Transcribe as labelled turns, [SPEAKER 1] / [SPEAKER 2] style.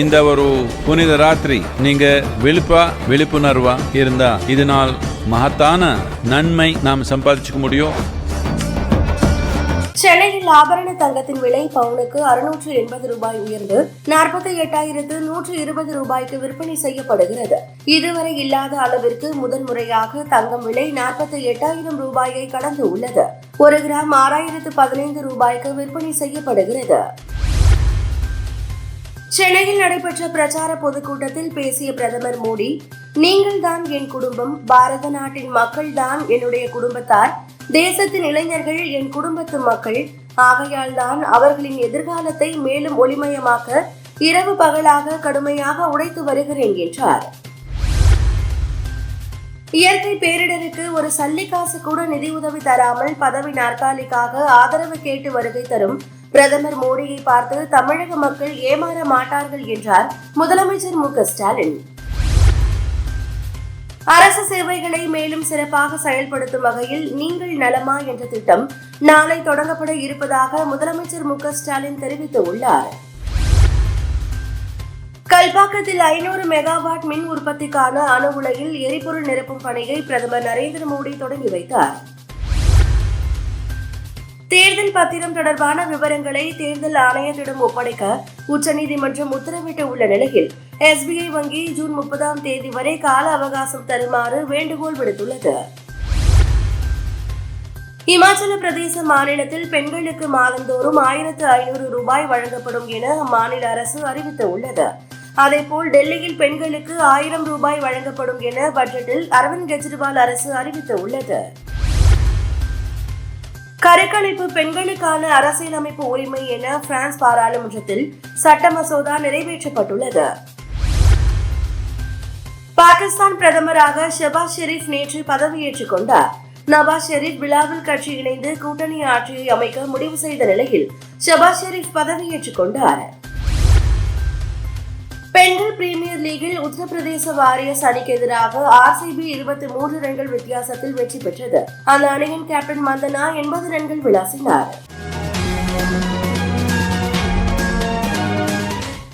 [SPEAKER 1] இந்த ஒரு புனித ராத்திரி நீங்க விழிப்பா விழிப்புணர்வா இருந்தா இதனால் மகத்தான நன்மை நாம் சம்பாதிச்சுக்க முடியும்.
[SPEAKER 2] சென்னையில் ஆபரண தங்கத்தின் விலை பவுனுக்கு அறுநூற்று எண்பது ரூபாய் உயர்ந்து நாற்பத்தி எட்டாயிரத்து நூற்று இருபது ரூபாய்க்கு விற்பனை செய்யப்படுகிறது. இதுவரை இல்லாத அளவிற்கு முதன்முறையாக தங்கம் விலை நாற்பத்தி எட்டாயிரம் ரூபாயை கடந்து உள்ளது. ஒரு கிராம் ஆறாயிரத்து பதினைந்து ரூபாய்க்கு விற்பனை செய்யப்படுகிறது. சென்னையில் நடைபெற்ற பிரச்சார பொதுக்கூட்டத்தில் பேசிய பிரதமர் மோடி நீங்கள் தான் என் குடும்பம் பாரத நாட்டின் மக்கள் தான் என்னுடைய குடும்பத்தார் தேசத்தின் இளைஞர்கள் என் குடும்பத்து மக்கள். ஆகையால் தான் அவர்களின் எதிர்காலத்தை மேலும் ஒளிமயமாக்க இரவு பகலாக கடுமையாக உழைத்து வருகிறேன் என்றார். இயற்கை பேரிடருக்கு ஒரு சல்லிக்காசு கூட நிதியுதவி தராமல் பதவி நாற்காலிக்காக ஆதரவு கேட்டு வருகை தரும் பிரதமர் மோடியை பார்த்து தமிழக மக்கள் ஏமாற மாட்டார்கள் என்றார் முதலமைச்சர் மு ஸ்டாலின். சேவைகளை மேலும் சிறப்பாக செயல்படுத்தும் வகையில் நீங்கள் நலமா என்ற திட்டம் நாளை தொடங்கப்பட இருப்பதாக முதலமைச்சர் மு ஸ்டாலின் தெரிவித்துள்ளார். கல்பாக்கத்தில் ஐநூறு மெகாவாட் மின் உற்பத்திக்கான அணு உலையில் எரிபொருள் நிரப்பும் பணியை பிரதமர் நரேந்திர மோடி தொடங்கி வைத்தார். தேர்தல் பத்திரம் தொடர்பான விவரங்களை தேர்தல் ஆணையத்திடம் ஒப்படைக்க உச்சநீதிமன்றம் உத்தரவிட்டு உள்ள நிலையில் எஸ்பிஐ வங்கி ஜூன் முப்பதாம் தேதி வரை கால அவகாசம் தருமாறு வேண்டுகோள் விடுத்துள்ளது. இமாச்சல பிரதேச மாநிலத்தில் பெண்களுக்கு மாதந்தோறும் ஆயிரத்து ஐநூறு ரூபாய் வழங்கப்படும் என அம்மாநில அரசு அறிவித்துள்ளது. அதேபோல் டெல்லியில் பெண்களுக்கு ஆயிரம் ரூபாய் வழங்கப்படும் என பட்ஜெட்டில் அரவிந்த் கெஜ்ரிவால் அரசு அறிவித்துள்ளது. கருக்கணிப்பு பெண்களுக்கான அரசியலமைப்பு உரிமை என பிரான்ஸ் பாராளுமன்றத்தில் சட்ட மசோதா நிறைவேற்றப்பட்டுள்ளது. பாகிஸ்தான் பிரதமராக ஷெபாஸ் ஷெரீப் நேற்று பதவியேற்றுக் கொண்டார். நவாஸ் ஷெரீப் விழாவில் கட்சி இணைந்து கூட்டணி ஆட்சியை அமைக்க முடிவு செய்த நிலையில் ஷெபாஸ் ஷெரீப் பதவியேற்றுக் கொண்டார். பெண்கள் பிரீமியர் லீகில் உத்தரப்பிரதேச வாரியர்ஸ் அணிக்கு எதிராக ஆர்சிபி இருபத்தி மூன்று ரன்கள் வித்தியாசத்தில் வெற்றி பெற்றது. அந்த அணியின் கேப்டன் மந்தனா எண்பது ரன்கள் விளாசினார்.